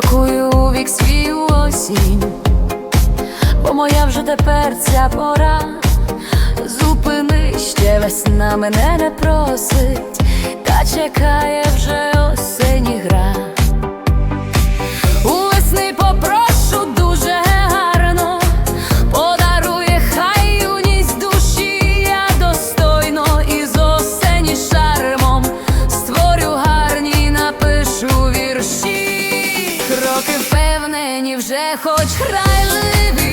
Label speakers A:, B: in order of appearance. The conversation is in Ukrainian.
A: крокую у вік свій осінь, бо моя вже тепер ця пора, зупини ще весна мене не просить, та чекає вже осені гра. Поки впевнені вже хоч грайливі